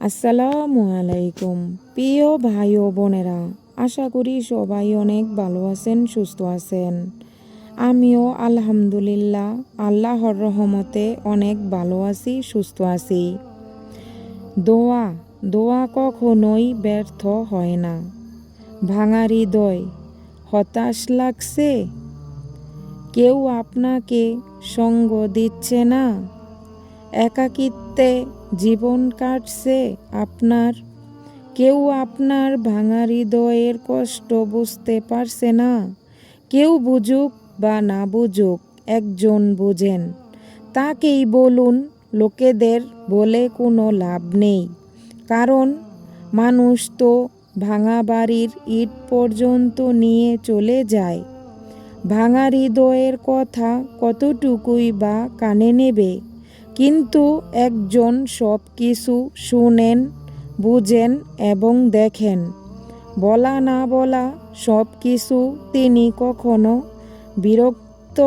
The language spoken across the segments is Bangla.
আসসালামু আলাইকুম। প্রিয় ভাই ও বোনেরা, আশা করি সবাই অনেক ভালো আছেন, সুস্থ আছেন। আমিও আলহামদুলিল্লাহ, আল্লাহর রহমতে অনেক ভালো আছি, সুস্থ আছি। দোয়া দোয়া কখনোই ব্যর্থ হয় না। ভাঙা হৃদয় হতাশ লাগছে? কেউ আপনাকে সঙ্গ দিচ্ছে না? একাকিত্বে জীবন কাটছে আপনার। কেউ আপনার ভাঙা হৃদয়ের কষ্ট বুঝতে পারছে না। কেউ বুঝুক বা না বুঝুক, একজন বুঝেন। তাকেই বলুন, লোকেদের বলে কোনো লাভ নেই। কারণ মানুষ তো ভাঙা বাড়ির ইট পর্যন্ত নিয়ে চলে যায়। ভাঙা হৃদয়ের কথা কতটুকুই বা কানে নেবে? কিন্তু একজন সব কিছু শুনেন, বুঝেন এবং দেখেন। বলা না বলা সব কিছু তিনি কখনো বিরক্ত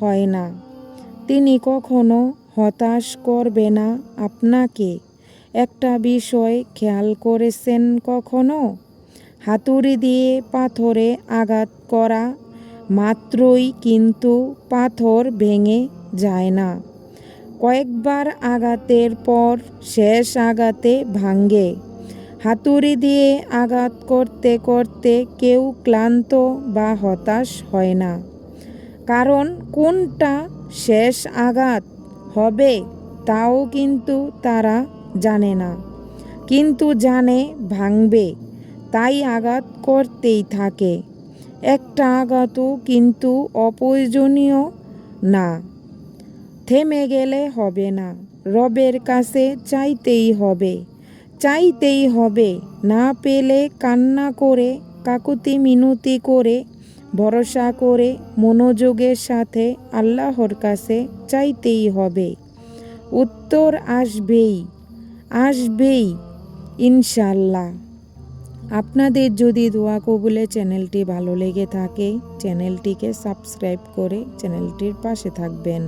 হয় না। তিনি কখনো হতাশ করবে না আপনাকে। একটা বিষয় খেয়াল করেছেন কখনো? হাতুড়ি দিয়ে পাথরে আঘাত করা মাত্রই কিন্তু পাথর ভেঙে যায় না। কয়েকবার আঘাতের পর শেষ আঘাতে ভাঙ্গে। হাতুড়ি দিয়ে আঘাত করতে করতে কেউ ক্লান্ত বা হতাশ হয় না। কারণ কোনটা শেষ আঘাত হবে তাও কিন্তু তারা জানে না। কিন্তু জানে ভাঙবে, তাই আঘাত করতেই থাকে। একটা আঘাতও কিন্তু অপ্রয়োজনীয় না। থেমে গেলে হবে না। রবের কাছে চাইতেই হবে চাইতেই হবে। না পেলে কান্না করে, কাকুতি মিনতি করে, ভরসা করে, মনোযোগের সাথে আল্লাহর কাছে চাইতেই হবে। উত্তর আসবেই আসবেই ইনশাল্লাহ আপনাদের যদি দোয়া কবুলে চ্যানেলটি ভালো লেগে থাকে, চ্যানেলটিকে সাবস্ক্রাইব করে চ্যানেলটির পাশে থাকবেন।